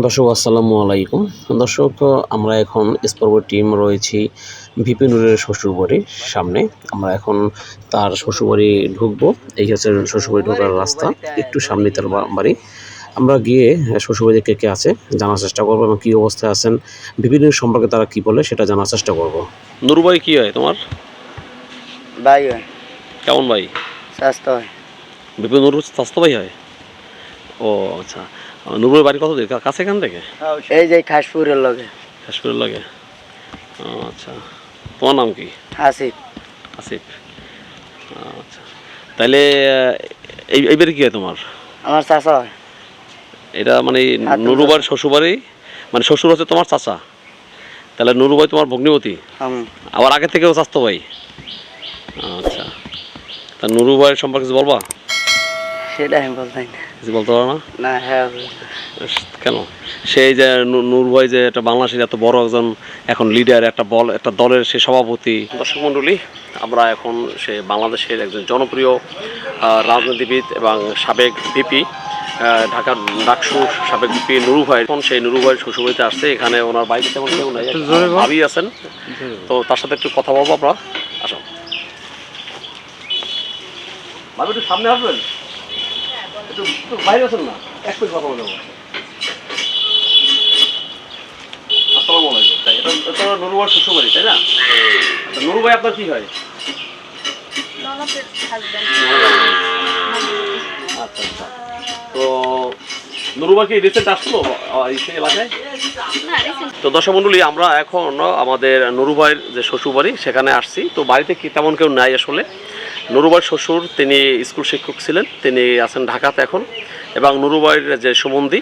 দর্শক আসসালামু আলাইকুম। দর্শক আমরা এখন স্পর্ব টিম রয়েছি ভিপিনুরের শ্বশুরবাড়ির সামনে। আমরা এখন তার শ্বশুরবাড়ি ঢুকবো। এই হচ্ছে শ্বশুরবাড়ি ঢোকার রাস্তা একটু সামনে তার বা- বাড়ি। আমরা গিয়ে শ্বশুরবাড়িতে কে কে আছে জানার চেষ্টা করব এবং কী অবস্থায় আছেন। বিভিন্ন সম্পর্কে তারা কি বলে সেটা জানার চেষ্টা করব। নুরুবাই কী হয় তোমার? ভাই হয়। কেমন ভাই? স্বাস্থ্য হয় বিপিন নুরুর স্বাস্থ্য ভাই হয়? ও আচ্ছা। নুরুর বাড়ি কত দূর কাছে এখান থেকে? এই যে খাসপুরের লগে। কাশ্মীরের লাগে? আচ্ছা। তোমার নাম কি? আসিফ। আসিফ। আচ্ছা। তাহলে এই এইবারে কি হয় তোমার? আমার চাষা হয়। এটা মানে নুরুবার শ্বশুরবাড়ি? মানে শ্বশুর হচ্ছে তোমার চাচা? তাহলে নুরুবাই তোমার ভগ্নিপতি? আবার আগে থেকেও স্বাস্থ্য ভাই আচ্ছা। তা নুরু নুরুবাইয়ের সম্পর্কে কিছু বলবা? সেটা আমি বলতাম না। বলতে পারো না? না হ্যাঁ কেন? সেই যে নূর ভাই যে একটা বাংলাদেশের এত বড় একজন এখন লিডার একটা বল একটা দলের সে সভাপতি। দর্শক মণ্ডলী আমরা এখন সে বাংলাদেশের একজন জনপ্রিয় রাজনীতিবিদ এবং সাবেক ভিপি ঢাকার ডাকসু সাবেক ভিপি নুরু ভাই। এখন সেই নুরু ভাইয়ের শ্বশুরবাড়িতে আসছে এখানে ওনার বাড়িতে তেমন কেউ নাই ভাবি আছেন। তো তার সাথে একটু কথা বলব আমরা। আসো ভাবি একটু সামনে আসবেন? একটু বাইরে আছেন না। এক মিনিট কথা বলব। আসসালামু আলাইকুম। তাই এটা এটা নুরুবার শ্বশুরবাড়ি তাই না? আচ্ছা, নুরু ভাই আপনার কি হয়? আচ্ছা আচ্ছা। তো নুরুবা কি রিসেন্ট আসলো? এই এলাকায়? তো দর্শক মণ্ডলী আমরা এখন আমাদের নুরুভাইয়ের যে শ্বশুরবাড়ি সেখানে আসছি। তো বাড়িতে কি তেমন কেউ নাই আসলে। নুরুভাইয়ের শ্বশুর তিনি স্কুল শিক্ষক ছিলেন তিনি আছেন ঢাকাতে এখন। এবং নুরুভাইয়ের যে সুমন্দি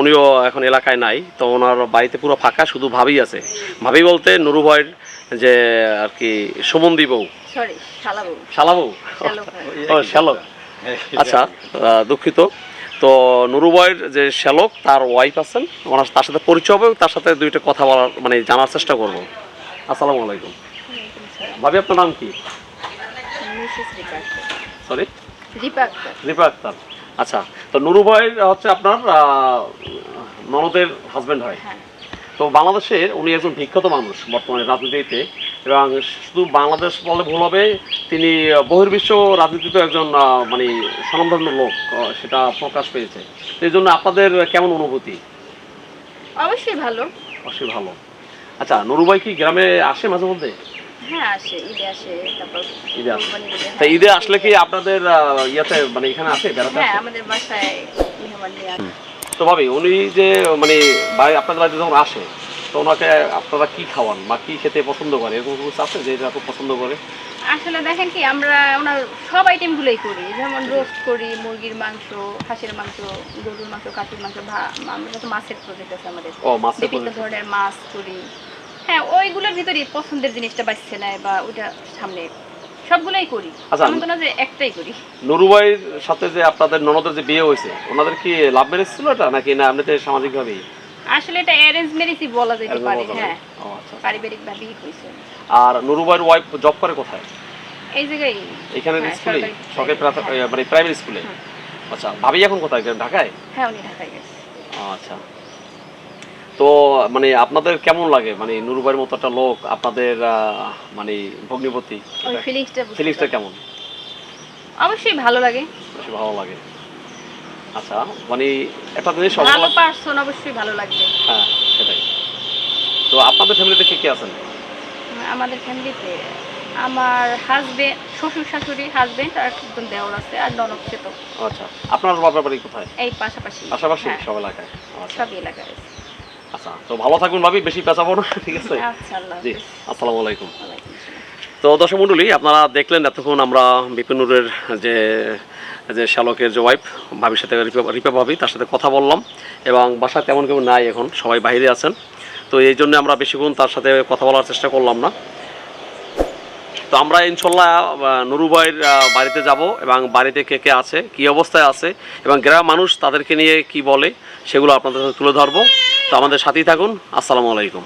উনিও এখন এলাকায় নাই। তো ওনার বাড়িতে পুরো ফাঁকা শুধু ভাবি আছে। ভাবি বলতে নুরুভাইয়ের যে আর কি সুমন্দি বউ। সরি শালাবু শালা বউ? ও শ্যালক আচ্ছা দুঃখিত। তো নুরুবয়ের যে শ্যালক তার ওয়াইফ আছেন। ওনার তার সাথে পরিচয় হবে তার সাথে দুইটা কথা বলার মানে জানার চেষ্টা করব। আসসালামু আলাইকুম। ভাবি আপনার নাম কি। সরি রিপা আক্তার আচ্ছা তো নুরুবয় হচ্ছে আপনার ননদের হাজবেন্ড হয়। হ্যাঁ। তো বাংলাদেশে উনি একজন বিখ্যাত মানুষ বর্তমানে রাজনীতিতে। এবং শুধু বাংলাদেশ বলে ভুল হবে তিনি বহির্বিশ্ব রাজনীতিতে একজন মানে স্বনামধন্য লোক সেটা প্রকাশ পেয়েছে। এই জন্য আপনাদের কেমন অনুভূতি? অবশ্যই ভালো। অবশ্যই ভালো। আচ্ছা নুরুবাই কি গ্রামে আসে মাঝে মধ্যে? হ্যাঁ ঈদে আসলে কি আপনাদের ইয়েতে মানে এখানে আসে বেড়াতে হ্যাঁ আমাদের বাসায়। তো ভাবি উনি যে মানে আপনাদের বাড়িতে যখন আসে তো ওনাকে আপনারা কি খাওয়ান বা কি খেতে পছন্দ করে এরকম কিছু আছে যে এটা পছন্দ করে? আসলে দেখেন কি আমরা ওনার সব আইটেমগুলোই করি। যেমন রোস্ট করি মুরগির মাংস খাসির মাংস গরুর মাংস মাংস ভা- আমরা তো মাছের প্রজেক্ট আছে আমাদের। ও মাছের বিভিন্ন ধরনের মাছ করি। হ্যাঁ ওইগুলোর ভিতরেই পছন্দের জিনিসটা বাঁচছে নেয় বা ওইটা সামনে সবগুলোই করি। আচ্ছা। এমন না যে একটাই করি। নুরুবাইয়ের সাথে যে আপনাদের ননদের যে বিয়ে হয়েছে ওনাদের কি লাভ ম্যারেজ ছিল এটা? নাকি না এমনিতে সামাজিকভাবেই? আসলে এটা অ্যারেঞ্জ ম্যারেজই বলা যেতে পারে হ্যাঁ। ও আচ্ছা পারিবারিক ভাবেই হয়েছে। আর নুরুবাইয়ের ওয়াইফ জব করে কোথায়? এই জায়গায়। এখানে হ্যাঁ, স্কুলে সরকারি- সরকারি হ্যাঁ। মানে প্রাইমারি স্কুলে আচ্ছা ভাবি এখন কোথায়? ঢাকায়? হ্যাঁ উনি ঢাকায় গেছে। আচ্ছা। তো মানে আপনাদের কেমন লাগে? মানে নুরুবাইয়ের মতো একটা লোক আপনাদের মানে ভগ্নিপতি ফিলিংসটা ফিলিংসটা কেমন? অবশ্যই ভালো লাগে। বেশি ভালো লাগে। আচ্ছা মানে একটা জিনিস ভালো পার্সন অবশ্যই ভালো লাগবে। হ্যাঁ সেটাই। তো আপনাদের ফ্যামিলিতে কে কে আছেন? আমাদের ফ্যামিলিতে আমার হাজবেন্ড শ্বশুর শাশুড়ি হাজবেন্ড আর একজন দেওর আছে আর ননদ সে তো। আচ্ছা আপনার বাবার বাড়ি কোথায়? এই পাশাপাশি। পাশাপাশি হ্যাঁ, সব এলাকায়। আচ্ছা। সব এলাকায় আচ্ছা তো ভালো থাকুন ভাবি বেশি পেঁচাবো না ঠিক আছে? আচ্ছা আল্লাহ জি আসসালামু আলাইকুম। তো দর্শক মণ্ডলী আপনারা দেখলেন এতক্ষণ আমরা বিপিনুরের যে যে শ্যালকের যে ওয়াইফ ভাবির সাথে রিপা ভাবি, তার সাথে কথা বললাম এবং বাসায় তেমন কেউ নাই এখন, সবাই বাইরে আছেন। তো এই জন্য আমরা বেশিক্ষণ তার সাথে কথা বলার চেষ্টা করলাম না। তো আমরা ইনশাল্লাহ নুরুবাইয়ের বাড়িতে যাব এবং বাড়িতে কে কে আছে, কী অবস্থায় আছে এবং গ্রামের মানুষ তাদেরকে নিয়ে কি বলে, সেগুলো আপনাদের সাথে তুলে ধরবো। তো আমাদের সাথেই থাকুন। আসসালামু আলাইকুম।